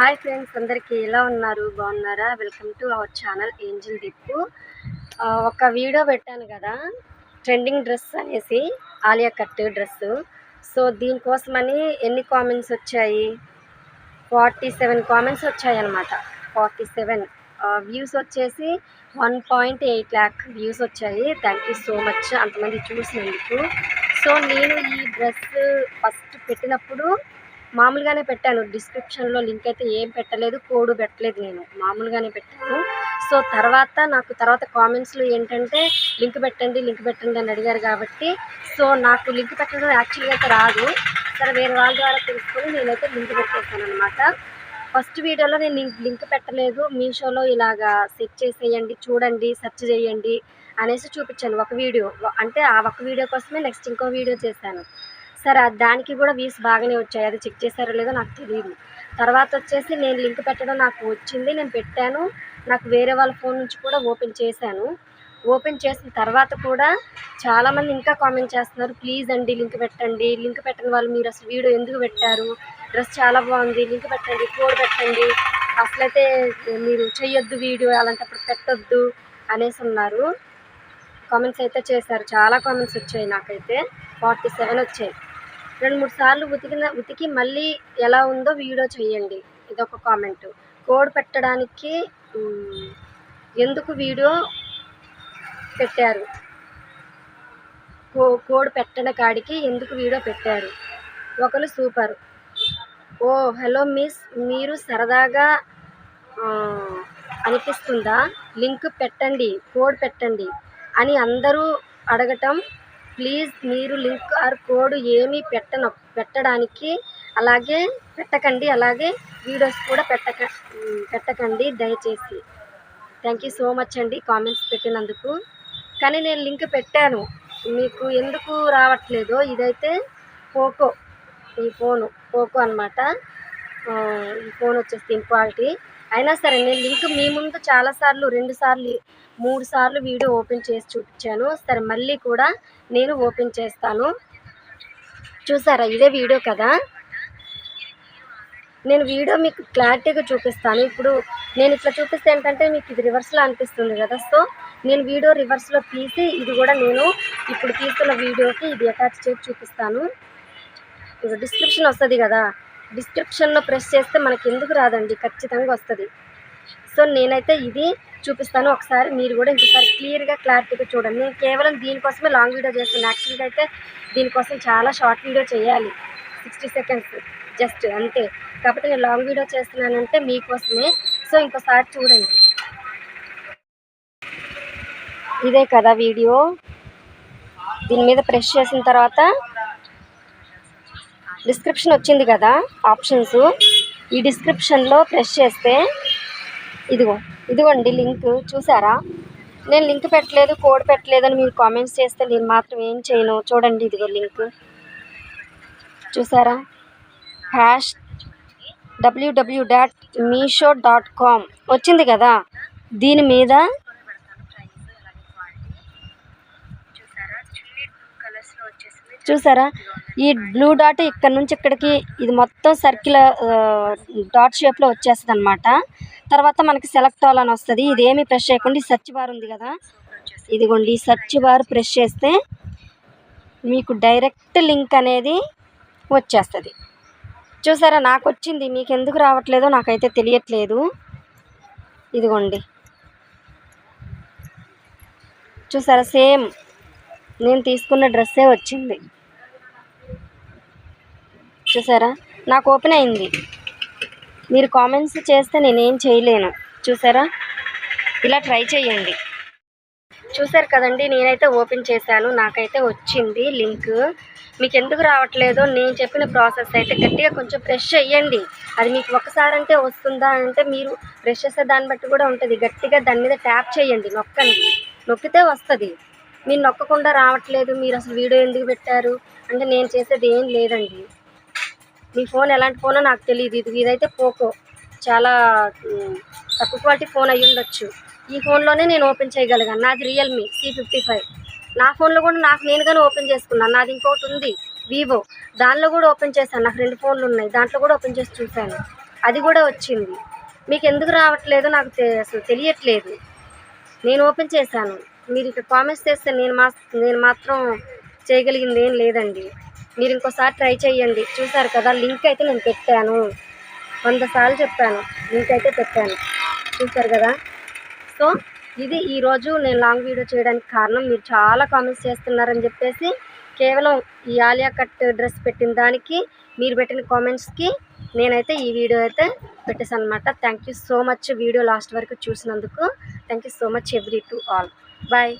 Hi friends అందరికీ ఎలా ఉన్నారు? బాగున్నారా? Welcome to our channel angel Dippu ఒక వీడియో పెట్టాను కదా ట్రెండింగ్ డ్రెస్ అనేసి ఆలియా కట్ డ్రెస్. సో దీనికోసమని ఎన్ని కామెంట్స్ వచ్చాయి? ఫార్టీ సెవెన్ కామెంట్స్ వచ్చాయి అనమాట ఫార్టీ సెవెన్. వ్యూస్ వచ్చేసి one point eight lakh views వచ్చాయి. థ్యాంక్ యూ సో మచ్ అంతమంది చూసినందుకు. సో నేను ఈ డ్రెస్ ఫస్ట్ పెట్టినప్పుడు మామూలుగానే పెట్టాను. డిస్క్రిప్షన్లో లింక్ అయితే ఏం పెట్టలేదు కోడ్ పెట్టలేదు నేను. మామూలుగానే పెట్టాను. సో తర్వాత నాకు తర్వాత కామెంట్స్లో ఏంటంటే లింక్ పెట్టండి లింక్ పెట్టండి అని అడిగారు కాబట్టి సో నాకు లింక్ పెట్టడం యాక్చువల్గా అయితే రాదు. సరే వేరే వాళ్ళ ద్వారా తెలుసుకొని నేనైతే లింక్ పెట్టేస్తాను అనమాట ఫస్ట్ వీడియోలో నేను లింక్ లింక్ పెట్టలేదు. మీషోలో ఇలాగా సెట్ చేసేయండి చూడండి సెర్చ్ చేయండి అనేసి చూపించాను. ఒక వీడియో అంటే ఆ ఒక వీడియో కోసమే నెక్స్ట్ ఇంకో వీడియో చేశాను. సరే అది దానికి కూడా వ్యూస్ బాగానే వచ్చాయి. అది చెక్ చేశారో లేదో నాకు తెలియదు తర్వాత వచ్చేసి నేను లింక్ పెట్టడం నాకు వచ్చింది. నేను పెట్టాను. నాకు వేరే వాళ్ళ ఫోన్ నుంచి కూడా ఓపెన్ చేశాను. ఓపెన్ చేసిన తర్వాత కూడా చాలామంది ఇంకా కామెంట్ చేస్తున్నారు. ప్లీజ్ అండి లింక్ పెట్టండి. లింక్ పెట్టని వాళ్ళు మీరు అసలు వీడియో ఎందుకు పెట్టారు? డ్రెస్ చాలా బాగుంది. లింక్ పెట్టండి. కోడ్ పెట్టండి. అసలైతే మీరు చెయ్యొద్దు వీడియో. అలాంటప్పుడు పెట్టొద్దు అనేసి ఉన్నారు. కామెంట్స్ అయితే చేశారు. చాలా కామెంట్స్ వచ్చాయి నాకైతే. ఫార్టీ సెవెన్ వచ్చాయి. రెండు మూడు సార్లు ఉతికిన ఉతికి మళ్ళీ ఎలా ఉందో వీడియో చేయండి ఇదొక కామెంట్. కోడ్ పెట్టడానికి ఎందుకు వీడియో పెట్టారు? కో కోడ్ పెట్టిన కాడికి ఎందుకు వీడియో పెట్టారు? ఒకరు సూపర్. ఓ హలో మిస్ మీరు సరదాగా అనిపిస్తుందా? లింక్ పెట్టండి కోడ్ పెట్టండి అని అందరూ అడగటం ప్లీజ్ మీరు లింక్ ఆర్ కోడ్ ఏమీ పెట్టన పెట్టడానికి అలాగే పెట్టకండి అలాగే వీడియోస్ కూడా పెట్టక పెట్టకండి దయచేసి. థ్యాంక్ యూ సో మచ్ అండి కామెంట్స్ పెట్టినందుకు. కానీ నేను లింక్ పెట్టాను. మీకు ఎందుకు రావట్లేదు ఇదైతే పోకో ఈ ఫోను పోకో అనమాట ఈ ఫోన్ వచ్చేసి క్వాలిటీ. అయినా సరే నేను లింక్ మీ ముందు చాలాసార్లు రెండు సార్లు మూడు సార్లు వీడియో ఓపెన్ చేసి చూపించాను. సరే మళ్ళీ కూడా నేను ఓపెన్ చేస్తాను. చూసారా? ఇదే వీడియో కదా? నేను వీడియో మీకు క్లారిటీగా చూపిస్తాను. ఇప్పుడు నేను ఇట్లా చూపిస్తే ఏంటంటే మీకు ఇది రివర్స్లో అనిపిస్తుంది కదా? సో నేను వీడియో రివర్స్లో తీసి ఇది కూడా నేను ఇప్పుడు తీస్తున్న వీడియోకి ఇది అటాచ్ చేసి చూపిస్తాను. ఇప్పుడు డిస్క్రిప్షన్ వస్తుంది కదా? డిస్క్రిప్షన్లో ప్రెస్ చేస్తే మనకి ఎందుకు రాదండి? ఖచ్చితంగా వస్తుంది. సో నేనైతే ఇది చూపిస్తాను. ఒకసారి మీరు కూడా ఇంకోసారి క్లియర్గా క్లారిటీగా చూడండి. నేను కేవలం దీనికోసమే లాంగ్ వీడియో చేస్తున్నాను యాక్చువల్గా అయితే దీనికోసం చాలా షార్ట్ వీడియో చేయాలి. సిక్స్టీ సెకండ్స్ జస్ట్ అంతే. కాబట్టి నేను లాంగ్ వీడియో చేస్తున్నానంటే మీకోసమే. సో ఇంకోసారి చూడండి. ఇదే కదా వీడియో దీని మీద ప్రెస్ చేసిన తర్వాత డిస్క్రిప్షన్ వచ్చింది కదా ఆప్షన్స్. ఈ డిస్క్రిప్షన్లో ప్రెస్ చేస్తే ఇదిగో ఇదిగోండి లింక్ చూసారా? నేను లింక్ పెట్టలేదు కోడ్ పెట్టలేదు అని మీరు కామెంట్స్ చేస్తే నేను మాత్రం ఏం చేయను. చూడండి ఇదిగో లింక్. చూసారా? Hash W W dot Meesho dot com. వచ్చింది కదా? దీని మీద చూసారా? ఈ బ్లూ డాట్ ఇక్కడ నుంచి ఇక్కడికి ఇది మొత్తం సర్కిల్ డాట్ షేప్లో వచ్చేస్తుంది అనమాట తర్వాత మనకి సెలెక్ట్ అవ్వాలని వస్తుంది. ఇదేమి ప్రెస్ చేయకుండా ఈ సెర్చ్ బార్ ఉంది కదా. ఇదిగోండి ఈ సెర్చ్ బార్ ప్రెస్ చేస్తే మీకు డైరెక్ట్ లింక్ అనేది వచ్చేస్తుంది. చూసారా నాకు వచ్చింది. మీకు ఎందుకు రావట్లేదో నాకైతే తెలియట్లేదు. ఇదిగోండి. చూసారా సేమ్ నేను తీసుకున్న డ్రెస్సే వచ్చింది. చూసారా? నాకు ఓపెన్ అయింది. మీరు కామెంట్స్ చేస్తే నేనేం చేయలేను. చూసారా? ఇలా ట్రై చేయండి. చూసారు కదండి నేనైతే ఓపెన్ చేశాను. నాకైతే వచ్చింది లింక్. మీకు ఎందుకు రావట్లేదో నేను చెప్పిన ప్రాసెస్ అయితే గట్టిగా కొంచెం ఫ్రెష్ చేయండి. అది మీకు ఒకసారి అంటే వస్తుందా అంటే మీరు ఫ్రెష్ చేసే దాన్ని బట్టి కూడా ఉంటుంది. గట్టిగా దాని మీద ట్యాప్ చేయండి నొక్కండి. నొక్కితే వస్తుంది. మీరు నొక్కకుండా రావట్లేదు. మీరు అసలు వీడియో ఎందుకు పెట్టారు? అంటే నేను చేసేది ఏం లేదండి. మీ ఫోన్ ఎలాంటి ఫోనో నాకు తెలియదు ఇది ఇదైతే పోకో. చాలా తక్కువ క్వాలిటీ ఫోన్ అయ్యి ఉండొచ్చు. ఈ ఫోన్లోనే నేను ఓపెన్ చేయగలిగాను. నాది రియల్మీ సి ఫిఫ్టీ ఫైవ్ నా ఫోన్లో కూడా నాకు నేనుగానే ఓపెన్ చేసుకున్నాను. నాది ఇంకోటి ఉంది వివో దానిలో కూడా ఓపెన్ చేశాను. నాకు రెండు ఫోన్లు ఉన్నాయి. దాంట్లో కూడా ఓపెన్ చేసి చూశాను. అది కూడా వచ్చింది. మీకు ఎందుకు రావట్లేదో? నాకు తె- అసలు తెలియట్లేదు. నేను ఓపెన్ చేశాను. మీరు ఇక్కడ కామెంట్స్ చేస్తే నేను మా నేను మాత్రం చేయగలిగింది ఏం లేదండి. మీరు ఇంకోసారి ట్రై చేయండి చూసారు కదా లింక్ అయితే నేను పెట్టాను. వంద సార్లు చెప్పాను. లింక్ అయితే పెట్టాను. చూసారు కదా? సో ఇది ఈరోజు నేను లాంగ్ వీడియో చేయడానికి కారణం. మీరు చాలా కామెంట్స్ చేస్తున్నారని చెప్పేసి కేవలం ఈ ఆలియా కట్ డ్రెస్ పెట్టిన దానికి మీరు పెట్టిన కామెంట్స్కి నేనైతే ఈ వీడియో అయితే పెట్టేసాను అనమాట thank you so much video last వరకు చూసినందుకు. Thank you so much every to all. Bye.